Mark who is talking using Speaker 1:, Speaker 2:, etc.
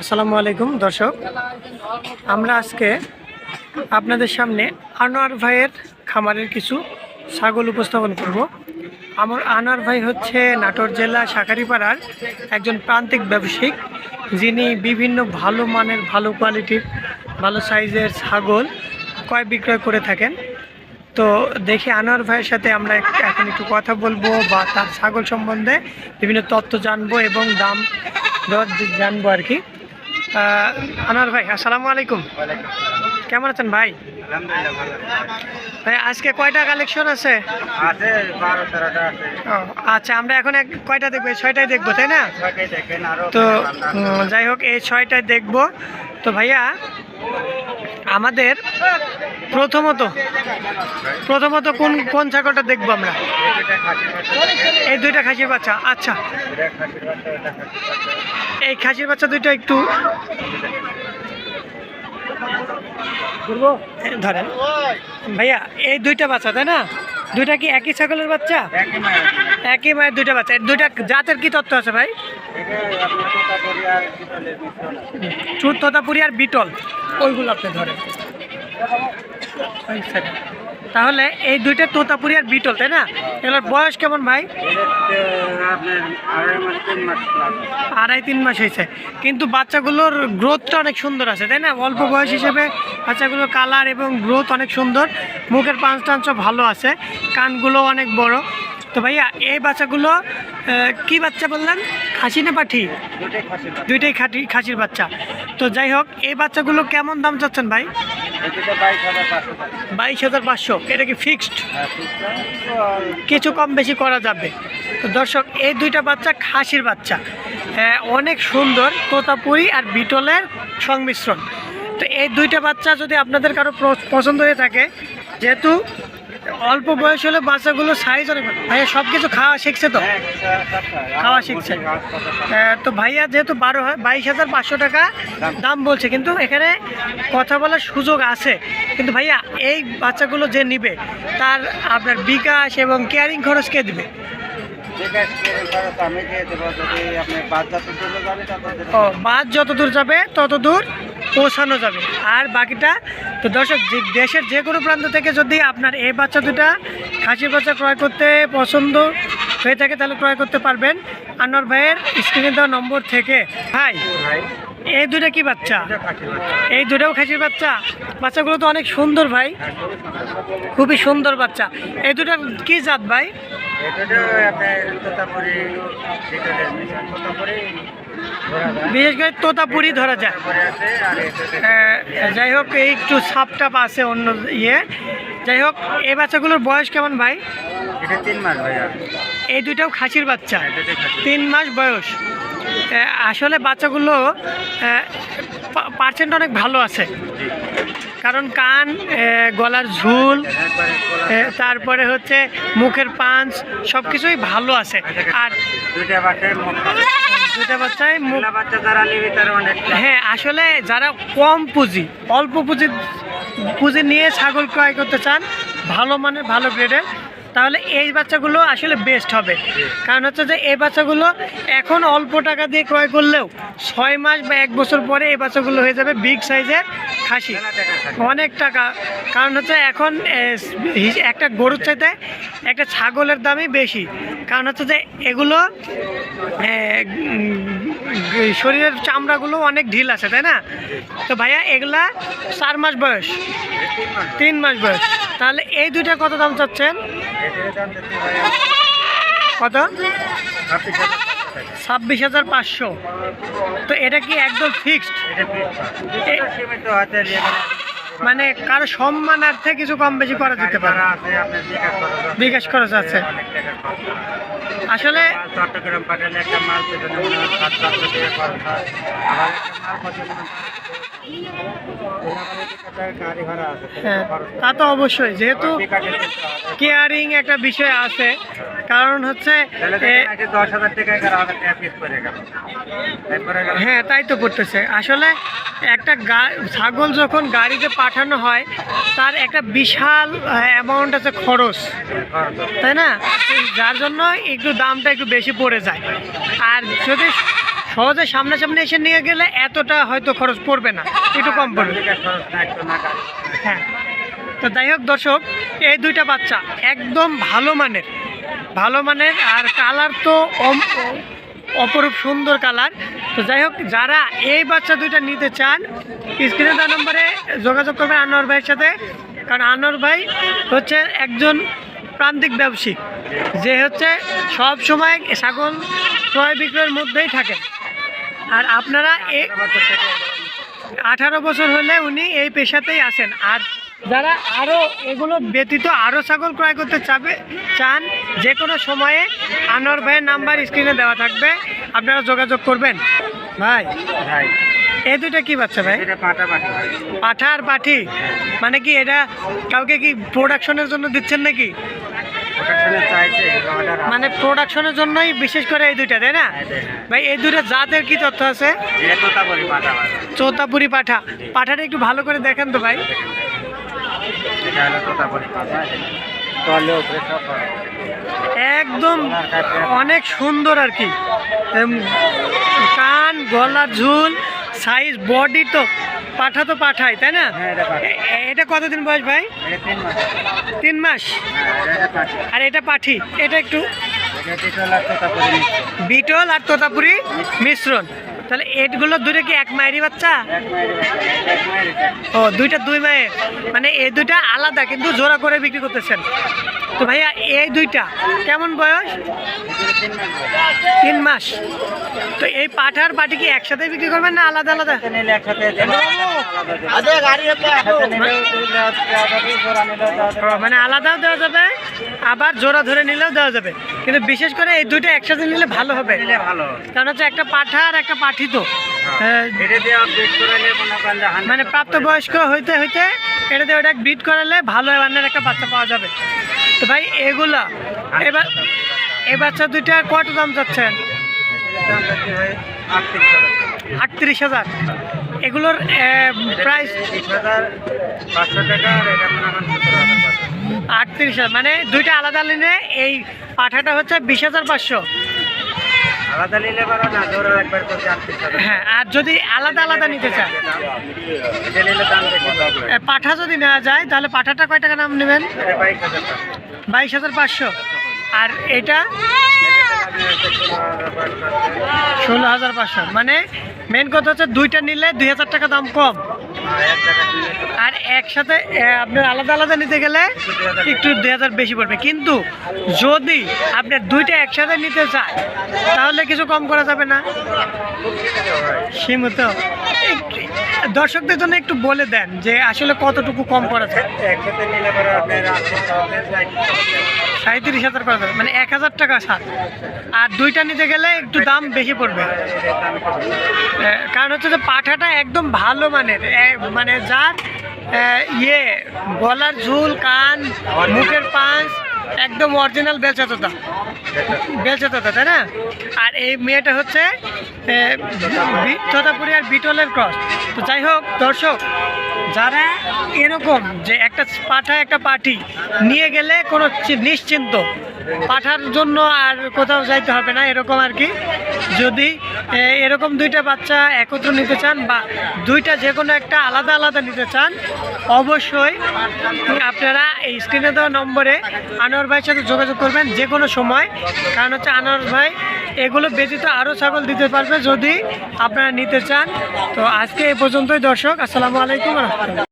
Speaker 1: আসসালামু আলাইকুম, দর্শক। আমরা আজকে আপনাদের সামনে আনোয়ার ভাইয়ের খামারের কিছু ছাগল উপস্থাপন করব। আমার আনোয়ার ভাই হচ্ছে নাটোর জেলা শাকারিপাড়ার একজন প্রান্তিক ব্যবসায়িক। যিনি বিভিন্ন ভালো মানের, ভালো কোয়ালিটির, ভালো সাইজের ছাগল ক্রয় বিক্রয় করে থাকেন। তো দেখি আনোয়ার ভাইয়ের সাথে আমরা এখন একটু কথা বলব বা তার ছাগল সম্বন্ধে বিভিন্ন তথ্য জানব এবং দাম জানব আর কি। আনোয়ার ভাই আসসালামু আলাইকুম। কেমন আছেন ভাই? ভাই আজকে কয়টা কালেকশন আছে? আচ্ছা আমরা এখন কয়টা দেখব? ছয়টাই দেখব তাই না?
Speaker 2: ছয়টাই
Speaker 1: তো যাই হোক এই ছয়টায় দেখব। তো ভাইয়া আমাদের প্রথমত প্রথমত কোন কোন ছাগলটা দেখব আমরা? এই দুইটা খাসির বাচ্চা আচ্ছা। এই খাসির বাচ্চা দুইটা একটু ধরেন। ভাইয়া, এই দুইটা বাচ্চা, তাই না? দুইটা কি একই ছাগলের বাচ্চা? একই মায়ের দুইটা বাচ্চা। দুইটা জাতের কি তত্ত্ব আছে ভাই? চুর তোতাপুরি আর বিটল। ওইগুলো আপনি ধরেন। তাহলে এই দুইটা তোতাপুরি আর বিটল, তাই না? এগুলোর বয়স কেমন ভাই? আড়াই তিন মাস হয়েছে। কিন্তু বাচ্চাগুলোর গ্রোথটা অনেক সুন্দর আছে, তাই না? অল্প বয়স হিসেবে বাচ্চাগুলোর কালার এবং গ্রোথ অনেক সুন্দর। মুখের পাঁচ টাঞ্চ ভালো আছে। কানগুলো অনেক বড়। তো ভাইয়া, এই বাচ্চাগুলো কি বাচ্চা বললেন? খাসি না পাঠি? দুইটাই খাটি, খাসির বাচ্চা। তো যাই হোক, এই বাচ্চাগুলো কেমন দাম চাচ্ছেন ভাই? বাইশ হাজার পাঁচশো। এটা কি ফিক্সড কিছু কম বেশি করা যাবে। তো দর্শক, এই দুইটা বাচ্চা খাসির বাচ্চা। অনেক সুন্দর তোতাপুরি আর বিটলের সংমিশ্রণ। তো এই দুইটা বাচ্চা যদি আপনাদের কারও পছন্দ হয়ে থাকে, যেহেতু অল্প বয়স হলে বাচ্চাগুলো সাইজ অনেক ভাইয়া সব কিছু খাওয়া শিখছে তো? খাওয়া শিখছে। তো ভাইয়া যেহেতু বারো বাইশ হাজার পাঁচশো টাকা দাম। বলছে কিন্তু এখানে কথা বলার সুযোগ আছে। কিন্তু ভাইয়া এই বাচ্চাগুলো যে নিবে তার আপনার বিকাশ এবং কেয়ারিং খরচ কে দিবে? ও বাস যত দূর যাবে তত দূর পৌঁছানো যাবে। আর বাকিটা তো দর্শক দেশের যে কোনো প্রান্ত থেকে যদি আপনার এই বাচ্চা দুটা খাসির বাচ্চা ক্রয় করতে পছন্দ হয়ে থাকে, তাহলে ক্রয় করতে পারবেন। আনোয়ার ভাইয়ের স্ক্রিনে দেওয়া নম্বর থেকে। ভাই, এই দুটা কি বাচ্চা। এই দুটাও খাসির বাচ্চা? বাচ্চাগুলো তো অনেক সুন্দর ভাই। খুবই সুন্দর বাচ্চা। এই দুটা কি জাত ভাই? বিশেষ করে তোতাপুরি ধরা যায় যাই হোক এই একটু সাপটাপ আছে অন্য ইয়ে। যাই হোক এই বাচ্চাগুলোর বয়স কেমন ভাই? এই দুইটাও খাসির বাচ্চা? তিন মাস বয়স। আসলে বাচ্চাগুলো পার্সেন্ট অনেক ভালো আছে। কারণ কান গলার ঝুল তারপরে হচ্ছে মুখের পাঞ্চ সব কিছুই ভালো আছে। আর দুটা বাচ্চায় হ্যাঁ আসলে যারা কম পুঁজি অল্প পুঁজি পুঁজি নিয়ে ছাগল ক্রয় করতে চান ভালো মানে ভালো গ্রেডের তাহলে এই বাচ্চাগুলো আসলে বেস্ট হবে। কারণ হচ্ছে যে এই বাচ্চাগুলো এখন অল্প টাকা দিয়ে ক্রয় করলেও ছয় মাস বা এক বছর পরে এই বাচ্চাগুলো হয়ে যাবে বিগ সাইজের খাসি। অনেক টাকা। কারণ হচ্ছে এখন একটা গরুর চাইতে একটা ছাগলের দামই বেশি। কারণ হচ্ছে যে এগুলো শরীরের চামড়াগুলো অনেক ঢিল আছে, তাই না? তো ভাইয়া, এগুলা চার মাস বয়স। তিন মাস বয়স। তাহলে এই দুইটা কত দাম চাচ্ছেন? কত।
Speaker 2: ছাব্বিশ হাজার।
Speaker 1: পাঁচশো। তো এটা কি একদম ফিক্সড মানে কারও সম্মানার্থে কিছু কম বেশি করা যেতে পারে
Speaker 2: বিকাশ খরচ আছে।
Speaker 1: আসলে
Speaker 2: হয়।
Speaker 1: তা তো অবশ্যই যেহেতু। কেয়ারিং একটা বিষয় আছে, কারণ হচ্ছে হ্যাঁ তাই তো করতেছে আসলে একটা ছাগল যখন গাড়িতে পাঠানো হয়, তার একটা বিশাল অ্যামাউন্ট আছে খরচ। তাই না? যার জন্য একটু দামটা একটু বেশি পড়ে যায়। আর যদি সহজে সামনাসামনি এসে নিয়ে গেলে এতটা হয়তো খরচ পড়বে না। একটু কম পড়বে। হ্যাঁ। তো যাই হোক দর্শক, এই দুইটা বাচ্চা একদম ভালো মানের ভালো মানের, আর কালার তো অপরূপ সুন্দর কালার। তো যাই হোক, যারা এই বাচ্চা দুইটা নিতে চান, স্ক্রিনে দেওয়া নম্বরে যোগাযোগ করবেন আনোয়ার ভাইয়ের সাথে। কারণ আনোয়ার ভাই হচ্ছে একজন প্রান্তিক ব্যবসায়ী। যে হচ্ছে সব সময় ছাগল ক্রয় বিক্রয়ের মধ্যেই থাকে। আর আপনারা এ
Speaker 2: বছর
Speaker 1: আঠারো বছর হলে উনি এই পেশাতেই আছেন। আর যারা আরও এগুলো ব্যতীত আরও ছাগল ক্রয় করতে চাবে চান যে কোনো সময়ে আনোয়ার ভাইয়ের নাম্বার স্ক্রিনে দেওয়া থাকবে। আপনারা যোগাযোগ করবেন। ভাই
Speaker 2: ভাই।
Speaker 1: এই দুইটা কি বাচ্চা ভাই? পাঠা আর পাঠি? মানে কি এটা কাউকে কি প্রোডাকশনের জন্য দিচ্ছেন নাকি? মানে প্রোডাকশনের জন্যই বিশেষ করে এই দুইটা তাই না? ভাই এই দুইটা জাতের কি তথ্য আছে? চৌতাপুরি পাঠা। পাঠাটা একটু ভালো করে দেখেন তো ভাই।
Speaker 2: এটা হলো তোতা বলি তলে উপরে সব
Speaker 1: একদম অনেক সুন্দর আর কি। কান গলার ঝুল সাইজ বডি তো পাঠা তো পাঠাই তাই না?
Speaker 2: হ্যাঁ এটা
Speaker 1: কতদিন বয়স ভাই?
Speaker 2: তিন মাস। হ্যাঁ
Speaker 1: আর এটা পাঠি এটা একটু বিটল আর তোতাপুরি মিশ্রণ। তাহলে এগুলো দূরে কি এক মায়েরই বাচ্চা। ও দুইটা দুই মায়ের। মানে এই দুইটা আলাদা কিন্তু জোড়া করে বিক্রি করতেছেন। তো ভাইয়া এই দুইটা কেমন বয়স?
Speaker 2: তিন মাস।
Speaker 1: তো এই পাঠার পাটি কি একসাথে বিক্রি করবেন না আলাদা আলাদা? মানে আলাদাও দেওয়া যাবে আবার জোড়া ধরে নিলেও দেওয়া যাবে। কিন্তু বিশেষ করে এই দুইটা একসাথে নিলে ভালো হবে।
Speaker 2: ভালো।
Speaker 1: কারণ হচ্ছে একটা পাঠা আর একটা পাঠি তো
Speaker 2: হ্যাঁ। মনে করেন যে 100
Speaker 1: প্রাপ্তবয়স্ক হইতে হইতে এটাতে ওটা ব্রিড করালে ভালো মানের একটা বাচ্চা পাওয়া যাবে। তো ভাই এগুলা এবার এই বাচ্চা দুইটা কত দাম চাচ্ছেন
Speaker 2: যাচ্ছে ভাই 38 টাকা।
Speaker 1: আটত্রিশ হাজার। এগুলোর প্রাইস
Speaker 2: এটা 20,500 টাকা আর এটা করেন 17,500
Speaker 1: আটত্রিশ হাজার। মানে দুইটা আলাদা নিলে এই পাঠাটা হচ্ছে বিশ হাজার পাঁচশো।
Speaker 2: আলাদা নিলে পারো না জোড়া একবার 38
Speaker 1: হ্যাঁ আর যদি আলাদা আলাদা নিতে। এ, পাঠা যদি নেওয়া যায় তাহলে পাঠাটা কয় টাকা দাম নেবেন
Speaker 2: এটা 22,000 টাকা।
Speaker 1: বাইশ হাজার পাঁচশো আর এটা
Speaker 2: এটা লাগবে হচ্ছে 16,500 টাকা।
Speaker 1: ষোলো হাজার পাঁচশো মানে মেন কথা হচ্ছে দুইটা নিলে দুই হাজার টাকা দাম কম
Speaker 2: আর
Speaker 1: একসাথে আপনার আলাদা আলাদা নিতে গেলে একটু দুই হাজার বেশি পড়বে। কিন্তু যদি আপনি দুইটা একসাথে নিতে চায় তাহলে কিছু কম করা যাবে না। সীমিত। দর্শকদের জন্য একটু বলে দেন যে আসলে কতটুকু কম করা যায়।
Speaker 2: একসাথে নিলে পরে আপনার 38 হবে, 60 হবে।
Speaker 1: সাঁত্রিশ হাজার করা মানে এক হাজার টাকা সার। আর দুইটা নিতে গেলে একটু দাম বেশি পড়বে। কারণ হচ্ছে যে পাঠাটা একদম ভালো মানের। মানে যার ইয়ে গলার ঝুল কান মুখের পাঁচ একদম অরিজিনাল বেলচাততা। বেলচাততা তাই না? আর এই মেয়েটা হচ্ছে তোতাপুরি আর বিটলের ক্রস। তো যাই হোক দর্শক যারা এরকম যে একটা পাঠা একটা পার্টি নিয়ে গেলে কোনো নিশ্চিন্ত। পাঠার জন্য আর কোথাও যাইতে হবে না, এরকম আর কি। যদি এরকম দুইটা বাচ্চা একত্র নিতে চান বা দুইটা যে কোনো একটা আলাদা আলাদা নিতে চান, অবশ্যই আপনারা এই স্ক্রিনে দেওয়া নম্বরে আনোয়ার ভাইয়ের সাথে যোগাযোগ করবেন যে কোনো সময়। কারণ হচ্ছে আনোয়ার ভাই, এগুলো ব্যতীত আরও ছাগল দিতে পারবে যদি আপনারা নিতে চান। তো আজকে এ পর্যন্তই দর্শক, আসসালামু আলাইকুম রহমতুল্লাহ।